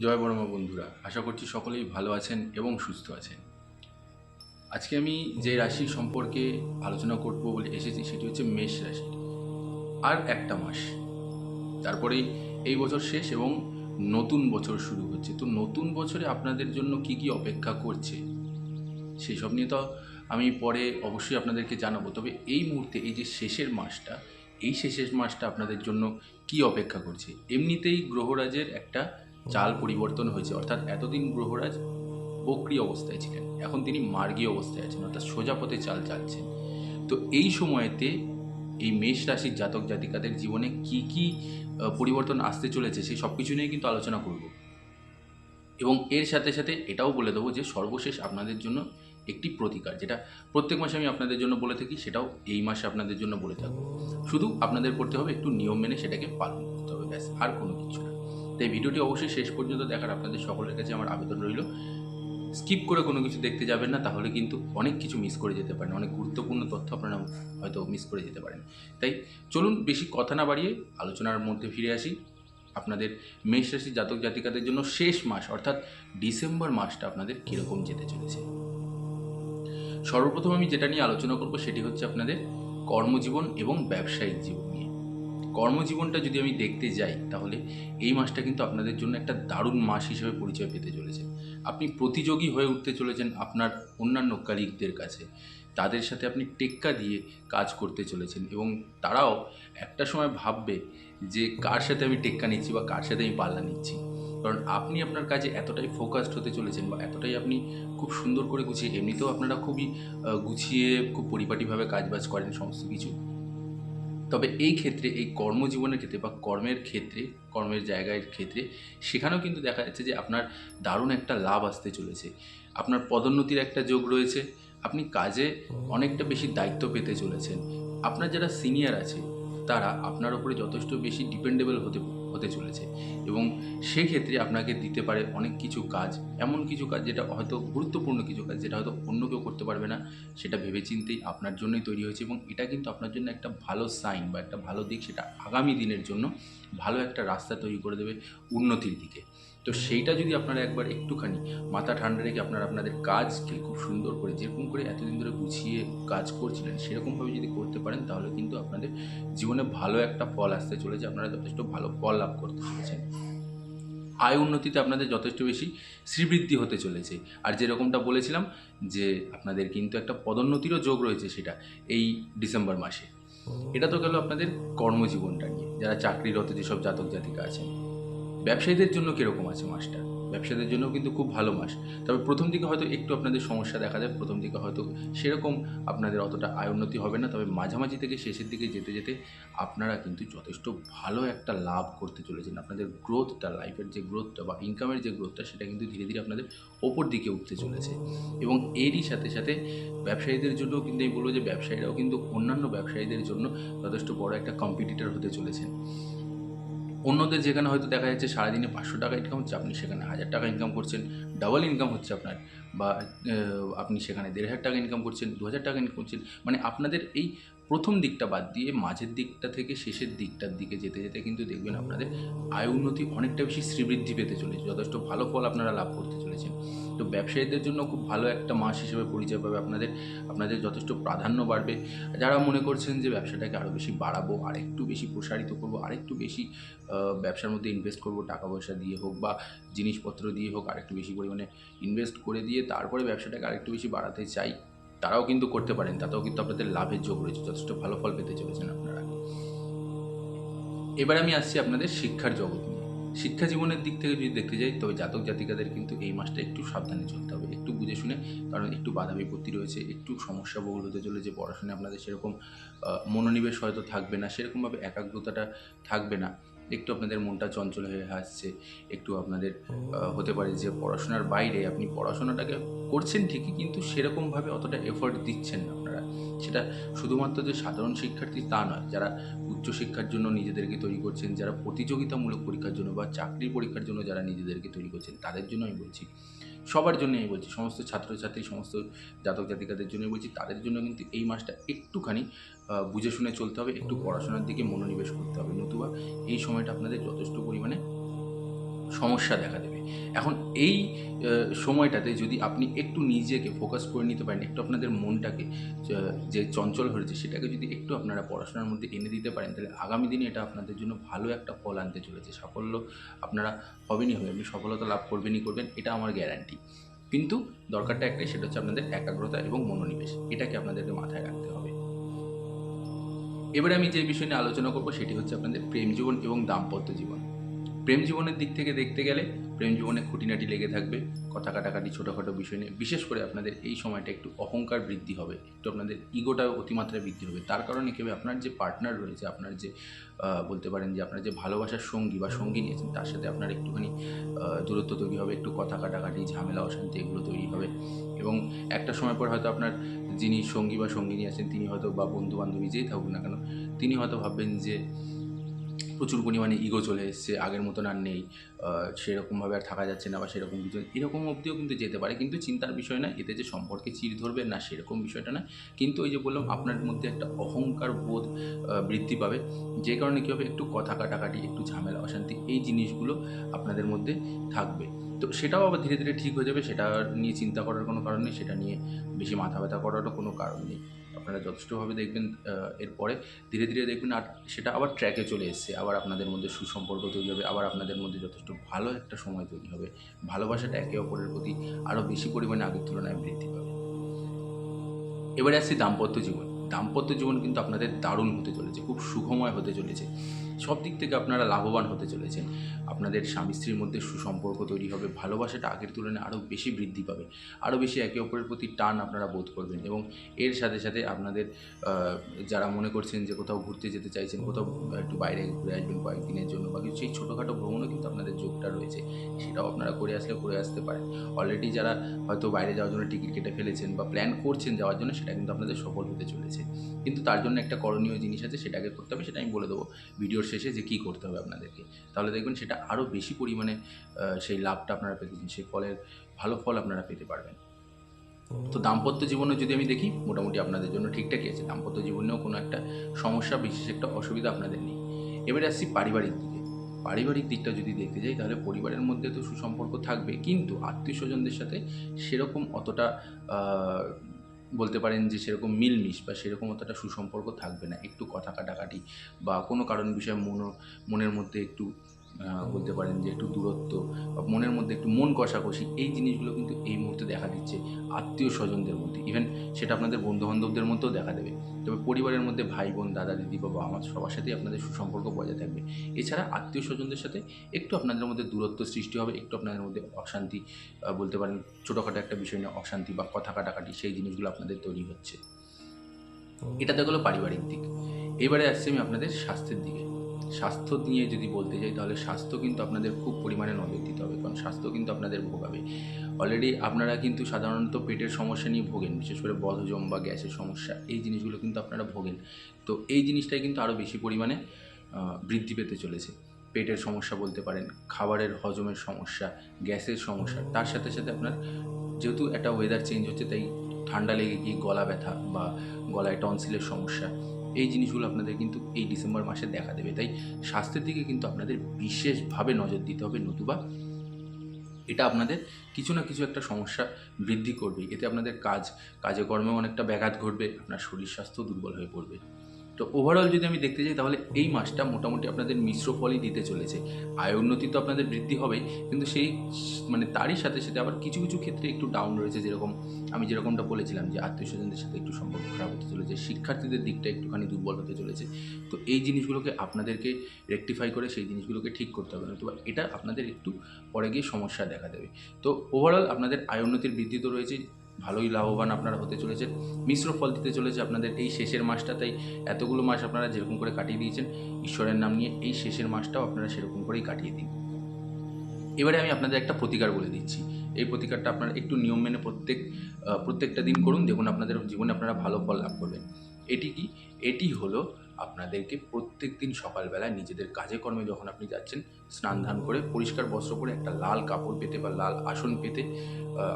জয় বর্মা বন্ধুরা, আশা করছি সকলেই ভালো আছেন এবং সুস্থ আছেন। আজকে আমি যে রাশি সম্পর্কে আলোচনা করব বলে এসেছি সেটি হচ্ছে মেষ রাশি, আর একটা মাস। তারপরেই এই বছর শেষ এবং নতুন বছর শুরু হচ্ছে। তো নতুন বছরে আপনাদের জন্য কি কি অপেক্ষা করছে সেই সব নিয়ে তো আমি পরে অবশ্যই আপনাদেরকে জানাব। তবে এই মুহূর্তে এই যে শেষের মাসটা, এই শেষের মাসটা আপনাদের জন্য কি অপেক্ষা করছে? এমনিতেই গ্রহরাজের একটা চাল পরিবর্তন হয়েছে। অর্থাৎ এতদিন গ্রহরাজ বক্রি অবস্থায় ছিলেন। এখন তিনি মার্গী অবস্থায় আছেন, অর্থাৎ সোজা পথে চাল চালছেন। তো এই সময়তে এই মেষ রাশির জাতক জাতিকাদের জীবনে কি কি পরিবর্তন আসতে চলেছে সেই সব কিছু নিয়ে কিন্তু আলোচনা করব। এবং এর সাথে সাথে এটাও বলে দেবো যে সর্বশেষ আপনাদের জন্য একটি প্রতিকার, যেটা প্রত্যেক মাসে আমি আপনাদের জন্য বলে থাকি, সেটাও এই মাসে আপনাদের জন্য বলে থাকব। শুধু আপনাদের করতে হবে একটু নিয়ম মেনে সেটাকে পালন করতে হবে, ব্যাস, আর কোনো কিছু না। তাই ভিডিওটি অবশ্যই শেষ পর্যন্ত দেখার আপনাদের সকলের কাছে আমার আবেদন রইল। স্কিপ করে কোনো কিছু দেখতে যাবেন না, তাহলে কিন্তু অনেক কিছু মিস করে যেতে পারেন, অনেক গুরুত্বপূর্ণ তথ্য আপনারা হয়তো মিস করে যেতে পারেন। তাই চলুন বেশি কথা না বাড়িয়ে আলোচনার মধ্যে ফিরে আসি। আপনাদের মেষ রাশির জাতক জাতিকাদের জন্য শেষ মাস অর্থাৎ ডিসেম্বর মাসটা আপনাদের কীরকম যেতে চলেছে। সর্বপ্রথম আমি যেটা নিয়ে আলোচনা করব সেটি হচ্ছে আপনাদের কর্মজীবন এবং ব্যবসায়িক জীবন নিয়ে। কর্মজীবনটা যদি আমি দেখতে যাই, তাহলে এই মাসটা কিন্তু আপনাদের জন্য একটা দারুণ মাস হিসেবে পরিচয় পেতে চলেছে। আপনি প্রতিযোগী হয়ে উঠতে চলেছেন আপনার অন্যান্য কালিগদের কাছে। তাদের সাথে আপনি টেক্কা দিয়ে কাজ করতে চলেছেন এবং তারাও একটা সময় ভাববে যে কার সাথে আমি টেক্কা নিচ্ছি বা কার সাথে আমি পাল্লা নিচ্ছি। কারণ আপনি আপনার কাজে এতটাই ফোকাসড হতে চলেছেন বা এতটাই আপনি খুব সুন্দর করে গুছিয়ে, এমনিতেও আপনারা খুবই গুছিয়ে, খুব পরিপাটিভাবে কাজবাজ করেন সমস্ত কিছু। তবে এই ক্ষেত্রে, এই কর্মজীবনের ক্ষেত্রে বা কর্মের ক্ষেত্রে, কর্মের জায়গার ক্ষেত্রে, সেখানেও কিন্তু দেখা যাচ্ছে যে আপনার দারুণ একটা লাভ আসতে চলেছে। আপনার পদোন্নতির একটা যোগ রয়েছে। আপনি কাজে অনেকটা বেশি দায়িত্ব পেতে চলেছেন। আপনার যারা সিনিয়র আছে, তারা আপনার উপরে যথেষ্ট বেশি ডিপেন্ডেবল হতে হতে চলেছে। এবং সেক্ষেত্রে আপনাকে দিতে পারে অনেক কিছু কাজ, এমন কিছু কাজ যেটা হয়তো গুরুত্বপূর্ণ কিছু কাজ যেটা হয়তো অন্য কেউ করতে পারবে না, সেটা ভেবেচিন্তেই আপনার জন্যই তৈরি হয়েছে এবং এটা কিন্তু আপনার জন্য একটা ভালো সাইন বা একটা ভালো দিক সেটা আগামী দিনের জন্য ভালো একটা রাস্তা তৈরি করে দেবে উন্নতির দিকে। তো সেইটা যদি আপনারা একবার একটুখানি মাথা ঠান্ডা রেখে আপনারা আপনাদের কাজকে খুব সুন্দর করে যেরকম করে এতদিন ধরে গুছিয়ে কাজ করছিলেন সেরকমভাবে যদি করতে পারেন তাহলে কিন্তু আপনাদের জীবনে ভালো একটা ফল আসতে চলেছে। আপনারা যথেষ্ট ভালো ফল লাভ করতে চলেছেন। আয় উন্নতিতে আপনাদের যথেষ্ট বেশি শ্রীবৃদ্ধি হতে চলেছে। আর যেরকমটা বলেছিলাম যে আপনাদের কিন্তু একটা পদোন্নতিরও যোগ রয়েছে সেটা এই ডিসেম্বর মাসে। এটা তো গেল আপনাদের কর্মজীবনটা নিয়ে। যারা চাকরিরত যেসব জাতক জাতিকা আছেন ব্যবসায়ীদের জন্য কীরকম আছে মাসটা? ব্যবসায়ীদের জন্য কিন্তু খুব ভালো মাস। তবে প্রথম দিকে হয়তো একটু আপনাদের সমস্যা দেখা যায়, প্রথম দিকে হয়তো সেরকম আপনাদের অতটা আয় উন্নতি হবে না। তবে মাঝামাঝি থেকে শেষের দিকে যেতে যেতে আপনারা কিন্তু যথেষ্ট ভালো একটা লাভ করতে চলেছেন। আপনাদের গ্রোথটা লাইফের যে গ্রোথটা বা ইনকামের যে গ্রোথটা সেটা কিন্তু ধীরে ধীরে আপনাদের ওপর দিকে উঠতে চলেছে। এবং এরই সাথে সাথে ব্যবসায়ীদের জন্য কিন্তু আমি বলব যে ব্যবসায়ীরাও কিন্তু অন্যান্য ব্যবসায়ীদের জন্য যথেষ্ট বড় একটা কম্পিটিটর হতে চলেছেন। অন্যদের যেখানে হয়তো দেখা যাচ্ছে সারাদিনে পাঁচশো টাকা ইনকাম হচ্ছে, আপনি সেখানে হাজার টাকা ইনকাম করছেন ডাবল ইনকাম হচ্ছে আপনার, বা আপনি সেখানে দেড় হাজার টাকা ইনকাম করছেন দু হাজার টাকা ইনকাম করছেন। মানে আপনাদের এই প্রথম দিকটা বাদ দিয়ে মাঝের দিকটা থেকে শেষের দিকটার দিকে যেতে যেতে কিন্তু দেখবেন আপনাদের আয় উন্নতি অনেকটা বেশি শ্রীবৃদ্ধি পেতে চলেছে। যথেষ্ট ভালো ফল আপনারা লাভ করতে চলেছেন। তো ব্যবসায়ীদের জন্য খুব ভালো একটা মাস হিসেবে পরিচয় পাবে আপনাদের। আপনাদের যথেষ্ট প্রাধান্য বাড়বে। যারা মনে করছেন যে ব্যবসাটাকে আরও বেশি বাড়াবো আর একটু বেশি প্রসারিত করব আর একটু বেশি ব্যবসার মধ্যে ইনভেস্ট করব টাকা পয়সা দিয়ে হোক বা জিনিসপত্র দিয়ে হোক আরেকটু বেশি পরিমাণে ইনভেস্ট করে দিয়ে তারপরে ব্যবসাটাকে আরেকটু বেশি বাড়াতে চাই। তারাও কিন্তু করতে পারেন, তাতেও কিন্তু আপনাদের লাভের যোগ রয়েছে, যথেষ্ট ভালো ফল পেতে চলেছেন আপনারা। এবার আমি আসছি আপনাদের শিক্ষার জগৎ নিয়ে। শিক্ষা জীবনের দিক থেকে যদি দেখতে যাই, তবে জাতক জাতিকাদের কিন্তু এই মাসটা একটু সাবধানে চলতে হবে। একটু বুঝে শুনে, কারণ একটু বাধা বিপত্তি রয়েছে, একটু সমস্যা বহুল হতে চলেছে, পড়াশোনায় আপনাদের সেরকম মনোনিবেশ হয়তো থাকবে না, সেরকমভাবে একাগ্রতাটা থাকবে না। একটু আপনাদের মনটা চঞ্চল হয়ে আসছে একটু আপনাদের হতে পারে যে পড়াশোনার বাইরে আপনি পড়াশোনাটাকে করছেন ঠিকই কিন্তু সেরকমভাবে অতটা এফোর্ট দিচ্ছেন না আপনারা। সেটা শুধুমাত্র যে সাধারণ শিক্ষার্থী তা নয় যারা উচ্চশিক্ষার জন্য নিজেদেরকে তৈরি করছেন যারা প্রতিযোগিতামূলক পরীক্ষার জন্য বা চাকরির পরীক্ষার জন্য যারা নিজেদেরকে তৈরি করছেন তাদের জন্য আমি বলছি সবার জন্য আমি বলছি সমস্ত ছাত্রছাত্রী সমস্ত জাতক জাতিকাদের জন্য বলছি তাদের জন্য কিন্তু এই মাসটা একটুখানি বুঝে শুনে চলতে হবে একটু পড়াশোনার দিকে মনোনিবেশ করতে হবে। নতুবা এই সময়টা আপনাদের যথেষ্ট পরিমাণে সমস্যা দেখা দেবে। এখন এই সময়টাতে যদি আপনি একটু নিজেকে ফোকাস করে নিতে পারেন একটু আপনাদের মনটাকে যে- চঞ্চল হয়েছে সেটাকে যদি একটু আপনারা পড়াশোনার মধ্যে এনে দিতে পারেন তাহলে আগামী দিনে এটা আপনাদের জন্য ভালো একটা ফল আনতে চলেছে। সাফল্য আপনারা হবেনই হবে আপনি সফলতা লাভ করবেনই করবেন এটা আমার গ্যারান্টি কিন্তু দরকারটা একটাই সেটা হচ্ছে আপনাদের একাগ্রতা এবং মনোনিবেশ। এটাকে আপনাদেরকে মাথায় রাখতে হবে। এবারে আমি যে বিষয় নিয়ে আলোচনা করব সেটি হচ্ছে আপনাদের প্রেম জীবন এবং দাম্পত্য জীবন। প্রেম জীবনের দিক থেকে দেখতে গেলে প্রেম জীবনে খুঁটিনাটি লেগে থাকবে, কথা কাটাকাটি, ছোটোখাটো বিষয় নিয়ে। বিশেষ করে আপনাদের এই সময়টা একটু অহংকার বৃদ্ধি হবে, একটু আপনাদের ইগোটা অতিমাত্রায় বৃদ্ধি হবে। তার কারণে কেউ আপনার যে পার্টনার রয়েছে, আপনার যে বলতে পারেন যে আপনার যে ভালোবাসার সঙ্গী বা সঙ্গী নিয়েছেন তার সাথে আপনার একটুখানি দূরত্ব তৈরি হবে, একটু কথা কাটাকাটি, ঝামেলা, অশান্তি এগুলো তৈরি হবে। এবং একটা সময় পর হয়তো আপনার যিনি সঙ্গী বা সঙ্গিনী আছেন, তিনি হয়তো বা বন্ধু বান্ধবী যেই থাকুক না কেন, তিনি হয়তো ভাববেন যে প্রচুর পরিমাণে ইগো চলে এসছে, আগের মতন আর নেই। সেরকমভাবে আর থাকা যাচ্ছে না বা সেরকম কিছু এরকম অবধিও কিন্তু যেতে পারে, কিন্তু চিন্তার বিষয় না এতে যে সম্পর্কে চির ধরবে না, সেরকম বিষয়টা না কিন্তু ওই যে বললাম, আপনার মধ্যে একটা অহংকার বোধ বৃদ্ধি পাবে। যে কারণে কী হবে, একটু কথা কাটাকাটি, একটু ঝামেলা, অশান্তি, এই জিনিসগুলো আপনাদের মধ্যে থাকবে। তো সেটাও আবার ধীরে ধীরে ঠিক হয়ে যাবে, সেটা নিয়ে চিন্তা করার কোনো কারণ নেই, সেটা নিয়ে বেশি মাথা ব্যথা করারও কোনো কারণ নেই। আপনারা যথেষ্টভাবে দেখবেন এরপরে ধীরে ধীরে দেখবেন আর সেটা আবার ট্র্যাকে চলে এসছে, আবার আপনাদের মধ্যে সুসম্পর্ক তৈরি হবে, আবার আপনাদের মধ্যে যথেষ্ট ভালো একটা সময় তৈরি হবে। ভালোবাসাটা একে অপরের প্রতি আরও বেশি পরিমাণে আগের তুলনায় বৃদ্ধি পাবে। এবারে আসছি দাম্পত্য জীবন। দাম্পত্য জীবন কিন্তু আপনাদের দারুণ হতে চলেছে, খুব সুখময় হতে চলেছে। সব দিক থেকে আপনারা লাভবান হতে চলেছেন। আপনাদের স্বামী স্ত্রীর মধ্যে সুসম্পর্ক তৈরি হবে, ভালোবাসাটা আগের তুলনায় আরও বেশি বৃদ্ধি পাবে, আরও বেশি একে অপরের প্রতি টান আপনারা বোধ করবেন এবং এর সাথে সাথে আপনাদের যারা মনে করছেন যে কোথাও ঘুরতে যেতে চাইছেন, কোথাও একটু বাইরে ঘুরে আসবেন কয়েকদিনের জন্য বা কিছু, সেই ছোটোখাটো ভ্রমণও কিন্তু আপনাদের যোগটা রয়েছে, সেটাও আপনারা করে আসলে করে আসতে পারেন। অলরেডি যারা হয়তো বাইরে যাওয়ার জন্য টিকিট কেটে ফেলেছেন বা প্ল্যান করছেন যাওয়ার জন্য, সেটা কিন্তু আপনাদের সফল হতে চলেছে। কিন্তু তার জন্য একটা করণীয় জিনিস আছে, সেটাকে করতে হবে, সেটা আমি বলে দেবো। ভিডিওর শেষে যে কী করতে হবে আপনাদেরকে তাহলে দেখবেন সেটা আরও বেশি পরিমাণে সেই লাভটা আপনারা পেতে সেই ফলের ভালো ফল আপনারা পেতে পারবেন। তো দাম্পত্য জীবনে যদি আমি দেখি মোটামুটি আপনাদের জন্য ঠিকঠাকই আছে দাম্পত্য জীবনেও কোনো একটা সমস্যা বিশেষ একটা অসুবিধা আপনাদের নেই। এবারে আসছি পারিবারিক দিকে। পারিবারিক দিকটা যদি দেখতে যাই তাহলে পরিবারের মধ্যে তো সুসম্পর্ক থাকবে কিন্তু আত্মীয় স্বজনদের সাথে সেরকম অতটা বলতে পারেন যে সেরকম মিলমিশ বা সেরকম অতটা সুসম্পর্ক থাকবে না। একটু কথা কাটাকাটি বা কোনো কারণ বিষয়ে মন মনের মধ্যে একটু বলতে পারেন যে একটু দূরত্ব বা মনের মধ্যে একটু মন কষাকষি এই জিনিসগুলো কিন্তু এই মুহূর্তে দেখা দিচ্ছে আত্মীয় স্বজনদের মধ্যে। ইভেন সেটা আপনাদের বন্ধু বান্ধবদের মধ্যেও দেখা দেবে। তবে পরিবারের মধ্যে ভাই বোন দাদা দিদি বাবা আমার সবার সাথেই আপনাদের সুসম্পর্ক বজায় থাকবে। এছাড়া আত্মীয় স্বজনদের সাথে একটু আপনাদের মধ্যে দূরত্ব সৃষ্টি হবে একটু আপনাদের মধ্যে অশান্তি বলতে পারেন ছোটোখাটো একটা বিষয় নিয়ে অশান্তি বা কথা কাটাকাটি সেই জিনিসগুলো আপনাদের তৈরি হচ্ছে। এটা তো গেলো পারিবারিক দিক। এবারে আসছি আমি আপনাদের স্বাস্থ্যের দিকে। স্বাস্থ্য নিয়ে যদি বলতে যাই, তাহলে স্বাস্থ্য কিন্তু আপনাদের খুব পরিমাণে নজর দিতে হবে। কারণ স্বাস্থ্য কিন্তু আপনাদের ভোগাবে। অলরেডি আপনারা কিন্তু সাধারণত পেটের সমস্যা নিয়ে ভোগেন। বিশেষ করে বদহজম বা গ্যাসের সমস্যা, এই জিনিসগুলো কিন্তু আপনারা ভোগেন। তো এই জিনিসটাই কিন্তু আরও বেশি পরিমাণে বৃদ্ধি পেতে চলেছে। পেটের সমস্যা বলতে পারেন, খাবারের হজমের সমস্যা, গ্যাসের সমস্যা, তার সাথে সাথে আপনার যেহেতু একটা ওয়েদার চেঞ্জ হচ্ছে, তাই ঠান্ডা লেগে গিয়ে গলা ব্যথা বা গলায় টনসিলের সমস্যা এই জিনিসগুলো আপনাদের কিন্তু এই ডিসেম্বর মাসে দেখা দেবে। তাই স্বাস্থ্যের দিকে কিন্তু আপনাদের বিশেষভাবে নজর দিতে হবে নতুবা। এটা আপনাদের কিছু না কিছু একটা সমস্যা বৃদ্ধি করবে। এতে আপনাদের কাজ, কাজে কর্মেও অনেকটা ব্যাঘাত ঘটবে, আপনার শরীর স্বাস্থ্য দুর্বল হয়ে পড়বে। তো ওভারঅল যদি আমি দেখতে যাই, তাহলে এই মাসটা মোটামুটি আপনাদের মিশ্র ফলই দিতে চলেছে। আয় উন্নতি তো আপনাদের বৃদ্ধি হবেই, কিন্তু সেই মানে তারই সাথে সাথে আবার কিছু কিছু ক্ষেত্রে একটু ডাউন রয়েছে, যেরকম আমি যেরকমটা বলেছিলাম যে আত্মীয় স্বজনদের সাথে একটু সম্পর্ক খারাপ হতে চলেছে, শিক্ষার্থীদের দিকটা একটুখানি দুর্বল হতে চলেছে। তো এই জিনিসগুলোকে আপনাদেরকে রেকটিফাই করে সেই জিনিসগুলোকে ঠিক করতে হবে নতুবা এটা আপনাদের একটু পরে গিয়ে সমস্যা দেখা দেবে। তো ওভারঅল আপনাদের আয় উন্নতির বৃদ্ধি তো রয়েছে ভালোই লাভবান আপনারা হতে চলেছেন। মিশ্র ফল দিতে চলেছে আপনাদের এই শেষের মাসটা তাই এতগুলো মাস আপনারা যেরকম করে কাটিয়ে দিয়েছেন, ঈশ্বরের নাম নিয়ে এই শেষের মাসটাও আপনারা সেরকম করেই কাটিয়ে দিন। এবারে আমি আপনাদের একটা প্রতিকার বলে দিচ্ছি। এই প্রতিকারটা আপনারা একটু নিয়ম মেনে প্রত্যেক প্রত্যেকটা দিন করুন। দেখুন আপনাদের জীবনে আপনারা ভালো ফল লাভ করবেন। এটি কি? এটি হলো আপনাদেরকে প্রত্যেক দিন সকালবেলা নিজেদের কাজে কর্মে যখন আপনি যাচ্ছেন, স্নান ধান করে, পরিষ্কার বস্ত্র পরে একটা লাল কাপড় পেতে বা লাল আসন পেতে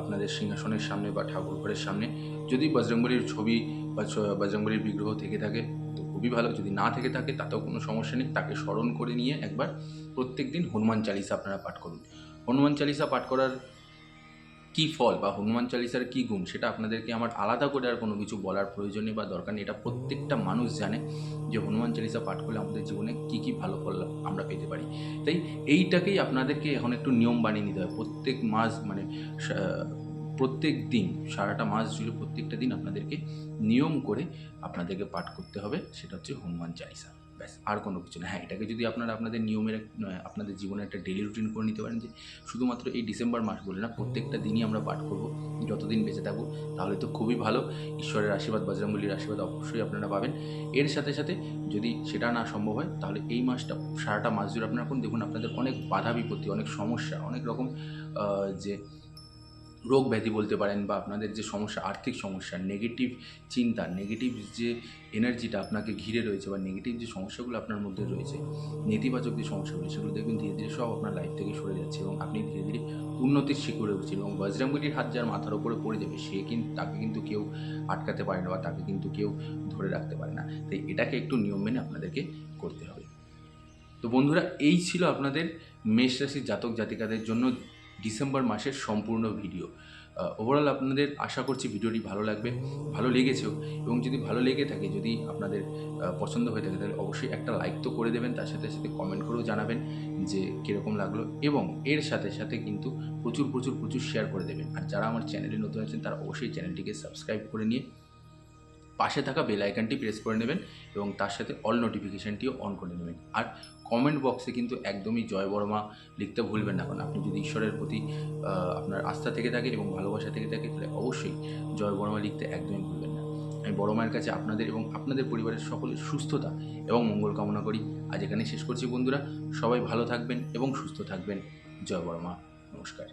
আপনাদের সিংহাসনের সামনে বা ঠাকুর ঘরের সামনে, যদি বজরংবলির ছবি বা বজরংবলির বিগ্রহ থেকে থাকে, তো খুবই ভালো। যদি না থেকে থাকে, তাতেও কোনো সমস্যা নেই। তাকে স্মরণ করে নিয়ে একবার প্রত্যেক দিন হনুমান চালিসা আপনারা পাঠ করুন। হনুমান চালিসা পাঠ করার কী ফল বা হনুমান চালিসার কী গুণ সেটা আপনাদেরকে আমার আলাদা করে আর কোনো কিছু বলার প্রয়োজন নেই বা দরকার নেই। এটা প্রত্যেকটা মানুষ জানে যে হনুমান চালিসা পাঠ করলে আমাদের জীবনে কী কী ভালো ফল আমরা পেতে পারি। তাই এইটাকেই আপনাদেরকে এখন একটু নিয়ম বানিয়ে নিতে হবে। প্রত্যেক মাস মানে প্রত্যেক দিন, সারাটা মাস জুড়ে প্রত্যেকটা দিন আপনাদেরকে নিয়ম করে আপনাদেরকে পাঠ করতে হবে। সেটা হচ্ছে হনুমান চালিসা। ব্যাস, আর কোনো কিছু না। হ্যাঁ এটাকে যদি আপনারা আপনাদের নিয়মের আপনাদের জীবনে একটা ডেলি রুটিন করে নিতে পারেন যে, শুধুমাত্র এই ডিসেম্বর মাস বলে না, প্রত্যেকটা দিনই আমরা পাঠ করব, যতদিন বেঁচে থাকব তাহলে তো খুবই ভালো। ঈশ্বরের আশীর্বাদ বজরঙ্গলির আশীর্বাদ অবশ্যই আপনারা পাবেন। এর সাথে সাথে যদি সেটা না সম্ভব হয়, তাহলে এই মাসটা, সারাটা মাস জুড়ে আপনারা দেখুন, আপনাদের অনেক বাধা বিপত্তি অনেক সমস্যা, অনেক রকম যে রোগ ব্যাধি বলতে পারেন বা আপনাদের যে সমস্যা, আর্থিক সমস্যা নেগেটিভ চিন্তা নেগেটিভ যে এনার্জিটা আপনাকে ঘিরে রয়েছে বা নেগেটিভ যে সমস্যাগুলো আপনার মধ্যে রয়েছে, নেতিবাচক যে সমস্যাগুলো, সেগুলো দেখবেন ধীরে ধীরে সব আপনার লাইফ থেকে সরে যাচ্ছে এবং আপনি ধীরে ধীরে উন্নতির শিখরে উঠছেন এবং বজরঙ্গলির হাত যার মাথার উপরে পড়ে যাবে, সে কিন্তু তাকে কিন্তু কেউ আটকাতে পারে না বা তাকে কিন্তু কেউ ধরে রাখতে পারে না। তাই এটাকে একটু নিয়ম মেনে আপনাদেরকে করতে হবে। তো বন্ধুরা, এই ছিল আপনাদের মেষ রাশির জাতক জাতিকাদের জন্য ডিসেম্বর মাসের সম্পূর্ণ ভিডিও। ওভারঅল আপনাদের আশা করছি ভিডিওটি ভালো লাগবে, ভালো লেগেছেও। এবং যদি ভালো লেগে থাকে, যদি আপনাদের পছন্দ হয়ে থাকে, তাহলে অবশ্যই একটা লাইক তো করে দেবেন, তার সাথে সাথে কমেন্ট করেও জানাবেন যে কীরকম লাগল। এবং এর সাথে সাথে কিন্তু প্রচুর প্রচুর প্রচুর শেয়ার করে দেবেন। আর যারা আমার চ্যানেলে নতুন আছেন, তারা অবশ্যই চ্যানেলটিকে সাবস্ক্রাইব করে নিয়ে পাশে থাকা বেল আইকনটি প্রেস করে নেবেন এবং তার সাথে অল নোটিফিকেশানটিও অন করে নেবেন। আর কমেন্ট বক্সে কিন্তু একদমই জয় বর্মা লিখতে ভুলবেন না। কারণ আপনি যদি ঈশ্বরের প্রতি আপনার আস্থা থেকে থাকে এবং ভালোবাসা থেকে থাকে তাহলে অবশ্যই জয় বর্মা লিখতে একদমই ভুলবেন না। আমি বড় মায়ের কাছে আপনাদের এবং আপনাদের পরিবারের সকলের সুস্থতা এবং মঙ্গল কামনা করি। আজ এখানে শেষ করছি বন্ধুরা। সবাই ভালো থাকবেন এবং সুস্থ থাকবেন। জয় বর্মা। নমস্কার।